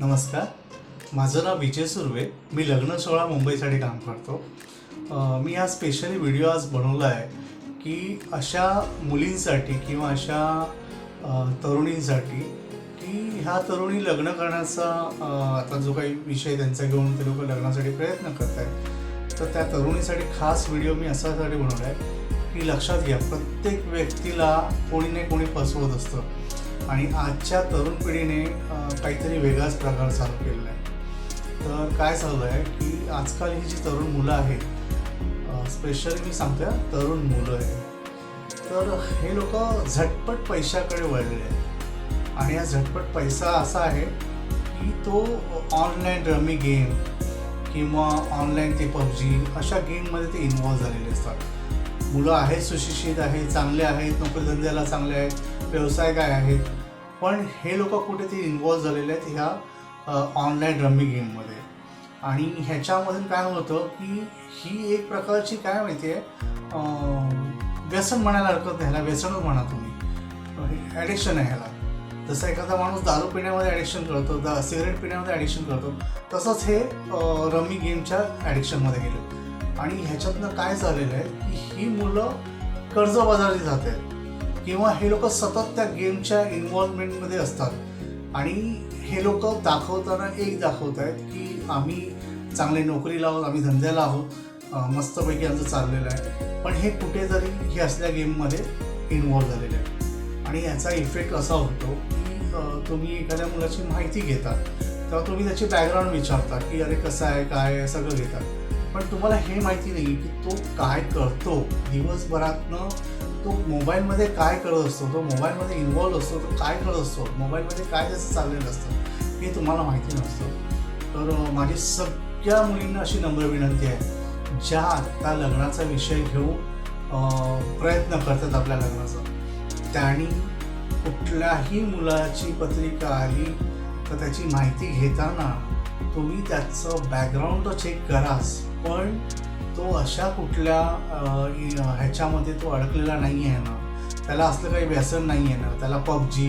नमस्कार. माझं नाव विजय सुर्वे. मी लग्न सोहळा मुंबईसाठी काम करतो. मी हा स्पेशली व्हिडिओ आज बनवला आहे की अशा मुलींसाठी किंवा अशा तरुणींसाठी की ह्या तरुणी लग्न करण्याचा आता जो काही विषय त्यांचा घेऊन ते लोक लग्नासाठी प्रयत्न करत आहेत तर त्या तरुणीसाठी खास व्हिडिओ मी असासाठी बनवला आहे की लक्षात घ्या प्रत्येक व्यक्तीला कोणी ना कोणी फसवत असतं. आणि आजच्या तरुण पिढीने काहीतरी वेगळाच प्रकार चालू केलेला आहे. तर काय चाललं आहे की आजकाल ही जी तरुण मुलं आहेत स्पेशली मी सांगते तरुण मुलं आहेत. तर हे लोक झटपट पैशाकडे वळलेले आहेत. आणि हा झटपट पैसा असा आहे की तो ऑनलाईन रमी गेम किंवा ऑनलाईन ते पबजी अशा गेममध्ये ते इन्वॉल्व झालेले असतात. मुलं आहेत सुशिक्षित आहेत चांगले आहेत नोकरीधंद्याला चांगले आहेत. व्यवसाय काय आहेत? पण हे लोक कुठेतरी इन्वॉल्व झालेले आहेत ह्या ऑनलाईन रम्मी गेममध्ये आणि ह्याच्यामधून काय होतं की ही एक प्रकारची काय माहिती आहे व्यसन म्हणायला हरकत नाही ह्याला व्यसनच म्हणा तुम्ही. ॲडिक्शन आहे ह्याला. जसं एखादा माणूस दारू पिण्यामध्ये ॲडिक्शन करतो दा सिगरेट पिण्यामध्ये ॲडिक्शन करतो तसंच हे रमी गेमच्या ॲडिक्शनमध्ये गेलं. आणि ह्याच्यातनं काय झालेलं आहे की ही मुलं कर्जबाजारी जात आहेत. किंवा हे लोक सतत त्या गेमच्या इन्व्हॉल्वमेंटमध्ये असतात. आणि हे लोक दाखवताना एक दाखवत आहेत की आम्ही चांगली नोकरीला आहोत आम्ही धंद्याला आहोत मस्तपैकी आमचं चाललेलं आहे. पण हे कुठेतरी हे असल्या गेममध्ये इन्व्हॉल्व झालेले आहे आणि याचा इफेक्ट असा होतो की तुम्ही एखाद्या मुलाची माहिती घेता तेव्हा तुम्ही त्याची बॅकग्राऊंड विचारता की अरे कसं आहे काय आहे सगळं घेता पण तुम्हाला हे माहिती नाही की तो काय करतो. दिवसभरातनं तो मोबाईलमध्ये काय कळत असतो तो मोबाईलमध्ये इन्व्हॉल्व असतो तो काय कळत असतो मोबाईलमध्ये काय त्याचं चाललेलं असतं हे तुम्हाला माहिती नसतं. तर माझी सगळ्या मुलींना अशी नम्र विनंती आहे ज्या आत्ता लग्नाचा विषय घेऊन प्रयत्न करतात आपल्या लग्नाचा. त्यांनी कुठल्याही मुलाची पत्रिका आली तर त्याची माहिती घेताना तुम्ही त्याचं बॅकग्राऊंड चेक कराच पण तो अशा कुठल्या ह्याच्यामध्ये तो अडकलेला नाही आहे ना त्याला असलं काही व्यसन नाही आहे ना त्याला पबजी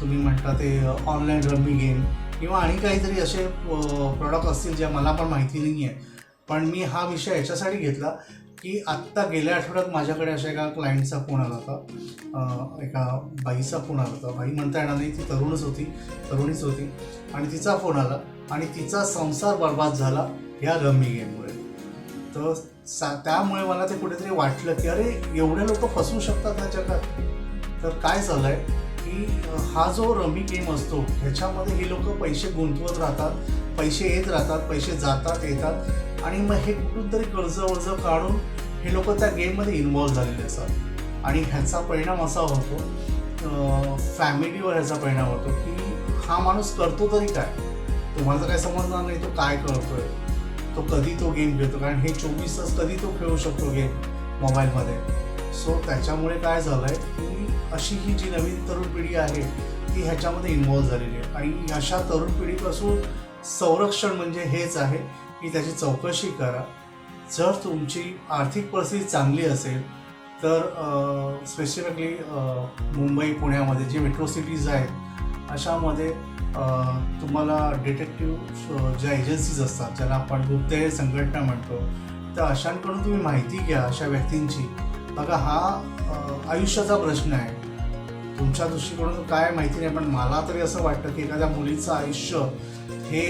तुम्ही म्हणता ते ऑनलाईन रमी गेम किंवा आणि काहीतरी असे प्रॉडक्ट असतील जे मला पण माहिती नाही आहे पण मी हा विषय याच्यासाठी घेतला की आत्ता गेल्या आठवड्यात माझ्याकडे अशा एका क्लायंटचा फोन आला होता. एका बाईचा फोन आला होता. बाई म्हणता येणार नाही ती तरुणच होती तरुणीच होती. आणि तिचा फोन आला आणि तिचा संसार बर्बाद झाला या रमी गेममुळे तर सा त्यामुळे मला ते कुठेतरी वाटलं की अरे एवढे लोक फसवू शकतात ह्या जगात. तर काय झालं आहे की हा जो रमी गेम असतो ह्याच्यामध्ये ही लोक पैसे गुंतवत राहतात पैसे येत राहतात पैसे जातात येतात. आणि मग हे कुठून तरी कर्ज वर्ज काढून हे लोक त्या गेममध्ये इन्वॉल्व्ह झालेले असतात. आणि ह्याचा परिणाम असा होतो फॅमिलीवर ह्याचा परिणाम होतो की हा माणूस करतो तरी काय? तुम्हाला काय समजणार नाही तो काय करतोय? तो कधी तो गेम खेळतो? कारण हे चोवीस तास कधी तो खेळू शकतो गेम मोबाईलमध्ये सो त्याच्यामुळे काय झालं आहे की अशी ही जी नवीन तरुण पिढी आहे ती ह्याच्यामध्ये इन्वॉल्व्ह झालेली आहे. आणि अशा तरुण पिढीपासून संरक्षण म्हणजे हेच आहे की त्याची चौकशी करा. जर तुमची आर्थिक परिस्थिती चांगली असेल तर स्पेसिफिकली मुंबई पुण्यामध्ये जे मेट्रो सिटीज आहेत अशामध्ये तुम्हाला डिटेक्टिव्ह ज्या एजन्सीज असतात ज्याला आपण गुप्तहेर संघटना म्हणतो तर अशांकडून तुम्ही माहिती घ्या अशा व्यक्तींची. बघा हा आयुष्याचा प्रश्न आहे. तुमच्या दृष्टीकडून काय माहिती नाही पण मला तरी असं वाटतं की एखाद्या मुलीचं आयुष्य हे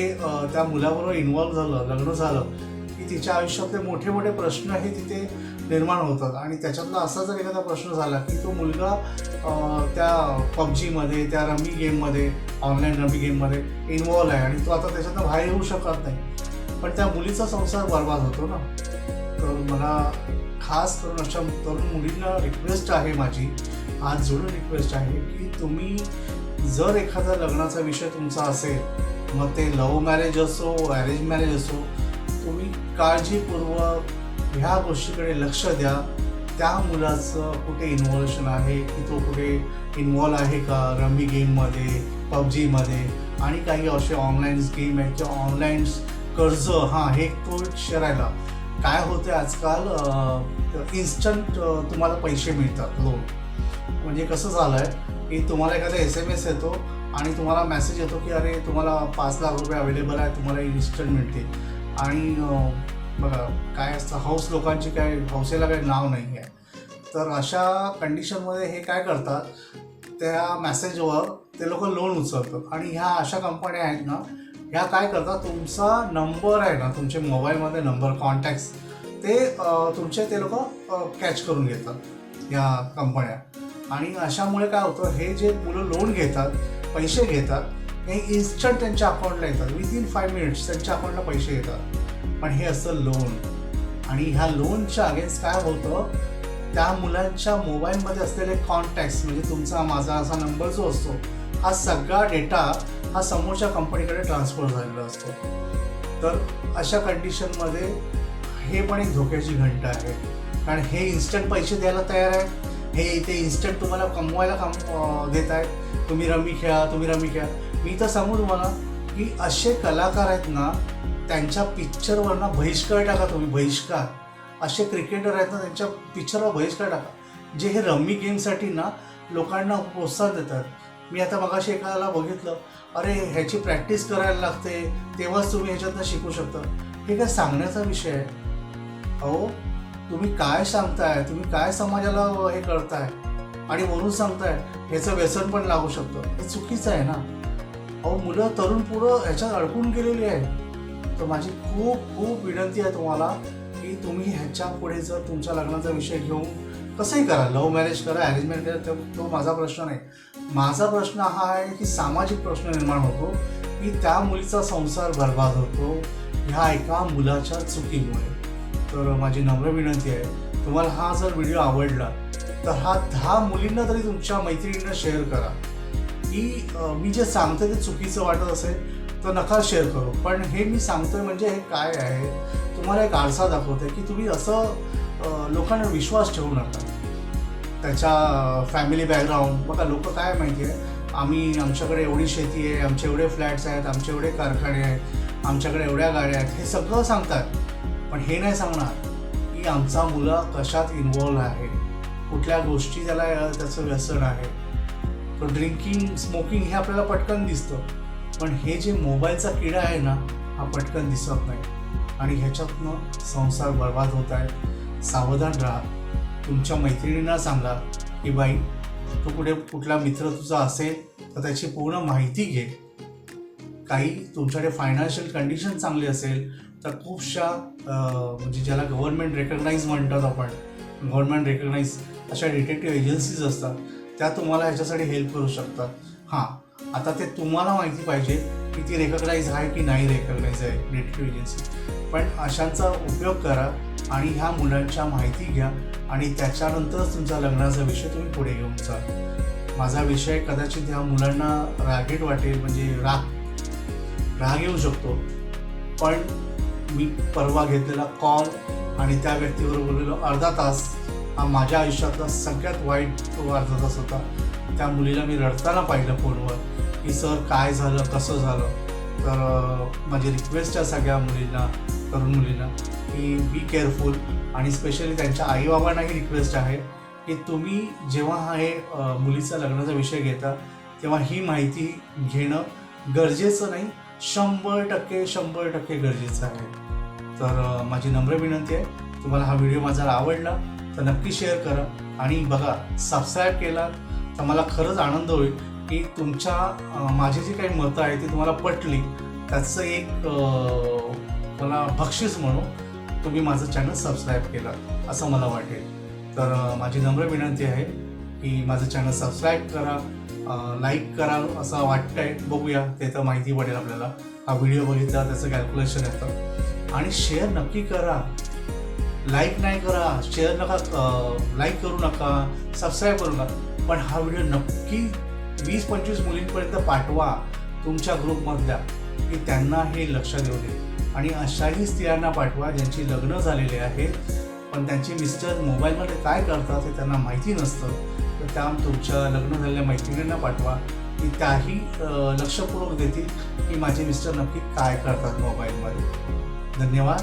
त्या मुलाबरोबर इन्वॉल्व्ह झालं लग्न झालं की तिच्या आयुष्यातले मोठे मोठे प्रश्न हे तिथे निर्माण होतात. आणि त्याच्यातला असा जर एखादा प्रश्न झाला की तो मुलगा त्या पबजीमध्ये त्या रमी गेममध्ये ऑनलाईन रमी गेममध्ये इन्वॉल्व आहे आणि तो आता त्याच्यातनं बाहेर येऊ शकत नाही. पण त्या मुलीचा संसार बर्बाद होतो ना. तर मला खास करून अशा तरुण मुलींना रिक्वेस्ट आहे माझी आज जोडून रिक्वेस्ट आहे की तुम्ही जर एखादा लग्नाचा विषय तुमचा असेल मग ते लव्ह मॅरेज असो अरेंज मॅरेज असो तुम्ही काळजीपूर्वक ह्या गोष्टीकडे लक्ष द्या. त्या मुलाचं कुठे इन्व्हॉल्युशन आहे? की तो कुठे इन्वॉल्व आहे का? रमी गेममध्ये पबजीमध्ये आणि काही असे ऑनलाईन गेम आहेत किंवा ऑनलाईन कर्ज हां हे तो शरायला काय होतं आजकाल इन्स्टंट तुम्हाला पैसे मिळतात लोन म्हणजे कसं झालं आहे की तुम्हाला एखादा एस एम एस येतो आणि तुम्हाला मेसेज येतो की अरे तुम्हाला पाच लाख रुपये अवेलेबल आहे तुम्हाला इन्स्टंट मिळते आणि बघा काय असतं हौस लोकांची काय हौसेला काही नाव नाही आहे तर अशा कंडिशनमध्ये हे काय करतात त्या मेसेजवर ते लोक लोन उचलतात. आणि ह्या अशा कंपन्या आहेत ना ह्या काय करतात तुमचा नंबर आहे ना तुमचे मोबाईलमध्ये नंबर कॉन्टॅक्ट्स ते तुमचे ते लोक कॅच करून घेतात या कंपन्या आणि अशामुळे काय होतं हे जे मुलं लोन घेतात पैसे घेतात हे इन्स्टंट त्यांच्या अकाउंटला येतात. विदिन फाईव्ह मिनिट्स त्यांच्या अकाउंटला पैसे येतात. पण हे असतं लोन आणि ह्या लोनच्या अगेन्स्ट काय होतं? त्या मुलांच्या मोबाईलमध्ये असलेले कॉन्टॅक्ट म्हणजे तुमचा माझा असा नंबर जो असतो हा सगळा डेटा हा समोरच्या कंपनीकडे ट्रान्सफर झालेला असतो. तर अशा कंडिशनमध्ये हे पण एक धोक्याची घंट आहे. कारण हे इन्स्टंट पैसे द्यायला तयार आहे. हे इथे इन्स्टंट तुम्हाला कमवायला काम देत आहेत तुम्ही रमी खेळा तुम्ही रमी खेळा. मी तर सांगू तुम्हाला की असे कलाकार आहेत ना त्यांच्या पिक्चरवरनं बहिष्कार टाका तुम्ही बहिष्कार. असे क्रिकेटर आहेत ना त्यांच्या पिक्चरवर बहिष्कार टाका. जे हे रम्मी गेमसाठी ना लोकांना प्रोत्साहन देतात. मी आता मगाशी एकाला बघितलं अरे ह्याची प्रॅक्टिस करायला लागते तेव्हाच तुम्ही ह्याच्यातनं शिकू शकता. हे काय सांगण्याचा विषय आहे? अहो तुम्ही काय सांगताय? तुम्ही काय समाजाला हे करताय? आणि वरून सांगताय ह्याचं व्यसन पण लागू शकतं. हे चुकीचं आहे ना. अहो मुलं तरुण पुढं ह्याच्यात अडकून गेलेली आहे तर माझी खूप खूप विनंती आहे तुम्हाला की तुम्ही ह्याच्या पुढे जर तुमच्या लग्नाचा विषय घेऊन कसंही करा लव्ह मॅरेज करा अरेंजमेंट करा तो तो माझा प्रश्न नाही. माझा प्रश्न हा आहे की सामाजिक प्रश्न निर्माण होतो की त्या मुलीचा संसार बर्बाद होतो ह्या एका मुलाच्या चुकीमुळे. तर माझी नम्र विनंती आहे तुम्हाला हा जर व्हिडिओ आवडला तर हा दहा मुलींना तरी तुमच्या मैत्रिणींना शेअर करा. की मी जे सांगते ते चुकीचं वाटत असेल तर नका शेअर करू. पण हे मी सांगतोय म्हणजे हे काय आहे तुम्हाला एक आरसा आहे की तुम्ही असं लोकांना विश्वास ठेवू नका. त्याच्या फॅमिली बॅकग्राऊंड बघा लोक काय माहिती आहे? आम्ही आमच्याकडे एवढी शेती आहे आमचे एवढे फ्लॅट्स आहेत आमचे एवढे कारखाने आहेत आमच्याकडे एवढ्या गाड्या आहेत हे सगळं सांगतात. पण हे नाही सांगणार की आमचा मुलगा कशात इन्वॉल्व आहे. कुठल्या गोष्टी त्याला त्याचं व्यसन आहे. तो ड्रिंकिंग स्मोकिंग हे आपल्याला पटकन दिसतं. पण हे जे मोबाईलचा किडा आहे ना हा पटकन दिसत नाही. आणि ह्याच्यातनं संसार बर्बाद होत आहे. सावधान राहा. तुमच्या मैत्रिणींना सांगा की बाई तू कुठे कुठला मित्र तुझा असेल तर त्याची पूर्ण माहिती घे. काही तुमच्याकडे फायनान्शियल कंडिशन चांगली असेल तर खूपशा म्हणजे ज्याला गव्हर्नमेंट रेकग्नाईज म्हणतात आपण गव्हर्नमेंट रेकग्नाईज अशा डिटेक्टिव्ह एजन्सीज असतात. त्या तुम्हाला ह्याच्यासाठी हेल्प करू शकतात. हां. आता ते तुम्हाला माहिती पाहिजे की ती रेकग्नाईज आहे की नाही रेकग्नाईज आहे डिटेक्टिव्ह एजन्सी पण अशांचा उपयोग करा आणि ह्या मुलांच्या माहिती घ्या आणि त्याच्यानंतरच तुमचा लग्नाचा विषय तुम्ही पुढे घेऊन जा माझा विषय कदाचित ह्या मुलांना रागीट वाटेल म्हणजे राग राग येऊ शकतो. पण मी परवा घेतलेला कॉल आणि त्या व्यक्तीवर बोललेलो अर्धा तास हा माझ्या आयुष्यातला सगळ्यात वाईट तो अर्धा तास होता. त्या मुलीला मी रडताना पाहिलं फोनवर. की सर काय झालं कसं झालं? तर माझी रिक्वेस्ट आहे सगळ्या मुलींना तरुण मुलींना की बी केअरफुल आणि स्पेशली त्यांच्या आईबाबांनाही रिक्वेस्ट आहे की तुम्ही जेव्हा हा हे मुलीचा लग्नाचा विषय घेता तेव्हा ही माहिती घेणं गरजेचं नाही. शंभर टक्के शंभर टक्के गरजेचं आहे. तर माझी नम्र विनंती आहे तुम्हाला हा व्हिडिओ माझा आवडला तर नक्की शेअर करा. आणि बघा सबस्क्राईब केला तर मला खरंच आनंद होईल. की तुमच्या माझी जी काही मतं आहे ती तुम्हाला पटली त्याचं एक मला बक्षीस म्हणून तुम्ही माझं चॅनल सबस्क्राईब केलं असं मला वाटेल. तर माझी नम्र विनंती आहे की माझं चॅनल सबस्क्राईब करा लाईक करा असं वाटतं आहे बघूया ते तर माहिती पडेल आपल्याला. हा व्हिडिओ बघितला त्याचं कॅल्क्युलेशन येतं. आणि शेअर नक्की करा. लाईक नाही करा शेअर नका लाईक करू नका सबस्क्राईब करू नका. पण हा व्हिडिओ नक्की वीस पंचवीस मुलींपर्यंत पाठवा तुमच्या ग्रुपमधल्या की त्यांना हे लक्षात येऊ दे. आणि अशाही स्त्रियांना पाठवा ज्यांची लग्न झालेली आहेत पण त्यांचे मिस्टर मोबाईलमध्ये काय करतात हे त्यांना माहिती नसतं. तर त्या तुमच्या लग्न झालेल्या मैत्रिणींना पाठवा की त्याही लक्षपूर्वक देतील की माझे मिस्टर नक्की काय करतात मोबाईलमध्ये. धन्यवाद.